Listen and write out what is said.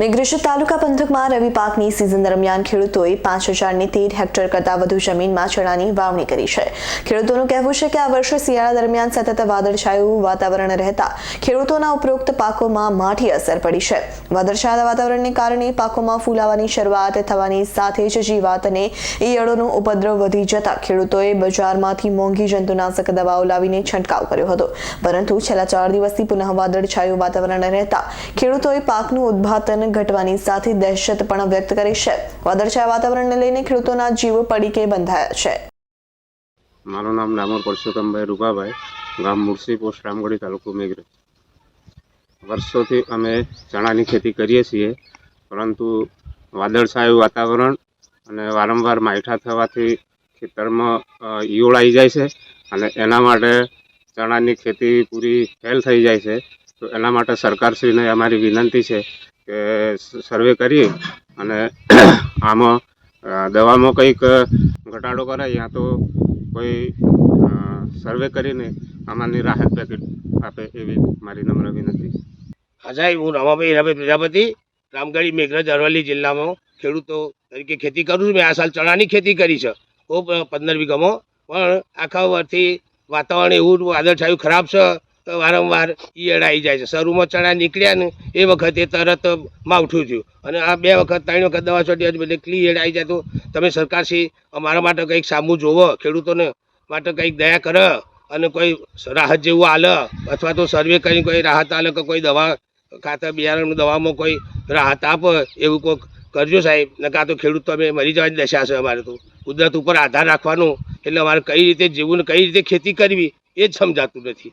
મેઘરજ તાલુકા પંથકમાં રવિ પાકની સિઝન દરમિયાન ખેડૂતોએ પાંચ હજારની તેર હેક્ટર કરતાં વધુ જમીનમાં ચણાની વાવણી કરી છે. ખેડૂતોનું કહેવું છે કે આ વર્ષે શિયાળા દરમિયાન સતત વાદળછાયું વાતાવરણ રહેતા ખેડૂતોના ઉપરોક્ત પાકોમાં માઠી અસર પડી છે. વાદળછાયા વાતાવરણને કારણે પાકોમાં ફૂલાવાની શરૂઆત થવાની સાથે જ જીવાત અને ઈયળોનો ઉપદ્રવ વધી જતા ખેડૂતોએ બજારમાંથી મોંઘી જંતુનાશક દવાઓ લાવીને છંટકાવ કર્યો હતો. પરંતુ છેલ્લા ચાર દિવસથી પુનઃ વાદળછાયું વાતાવરણ રહેતા ખેડૂતોએ પાકનું ઉદ્ભાતન ઘટવાની સાથે દહેશત પણ વ્યક્ત કરી છે. વાદળછાયા વાતાવરણને લઈને ખેડૂતોના જીવ પડીકે બંધાયા છે. મારું નામ ડામોર પરસોત્તમભાઈ રૂપાભાઈ, ગામ મુરસી પોસ્ટ રામગઢી તાલુકો મેઘરજ. વર્ષોથી અમે ચણાની ખેતી કરીએ છીએ, પરંતુ વાદળછાયું વાતાવરણ અને વારંવાર માયઠા થવાથી ખેતરમાં ઈયળ આવી જાય છે અને એના માટે ચણાની ખેતી પૂરી ફેલ થઈ જાય છે. તો એના માટે સરકારશ્રીને અમારી વિનંતી છે કે સર્વે કરી અને આમાં દવામાં કંઈક ઘટાડો કરે યા તો કોઈ સર્વે કરીને આમાંની રાહત પેકેટ આપે એવી મારી નમ્ર વિનંતી. હા સાહેબ હું રમાભાઈ હીરાભાઈ પ્રજાપતિ, રામગઢી મેઘરજ, અરવલ્લી જિલ્લામાં ખેડૂતો તરીકે ખેતી કરું છું. મેં આ સાલ ચણાની ખેતી કરી છે. ખૂબ પંદર વીઘામાં. પણ આખા વર્ષથી વાતાવરણ એવું વાદળછાયું ખરાબ છે. વારંવાર ઈયળ આવી જાય છે. શરૂમાં ચણા નીકળ્યા ને એ વખતે તરત માવઠું થયું. અને આ બે વખત, ત્રણ વખત, દવા બધી એટલી ઈયળ આવી જાય તો તમે સરકારશ્રી, અમારા માટે કંઈક સામું જોવો, ખેડૂતોને માટે કંઈક દયા કરે અને કોઈ રાહત જેવું આલે અથવા તો સર્વે કરીને કોઈ રાહત આલે કે કોઈ દવા ખાતર બિયારણ દવામાં કોઈ રાહત આપે એવું કોઈક કરજો સાહેબ. ને કાં તો ખેડૂત તો અમે મરી જવાની દશા છે અમારે તો. કુદરત ઉપર આધાર રાખવાનું. એટલે અમારે કઈ રીતે જીવવું ને કઈ રીતે ખેતી કરવી એ જ સમજાતું નથી.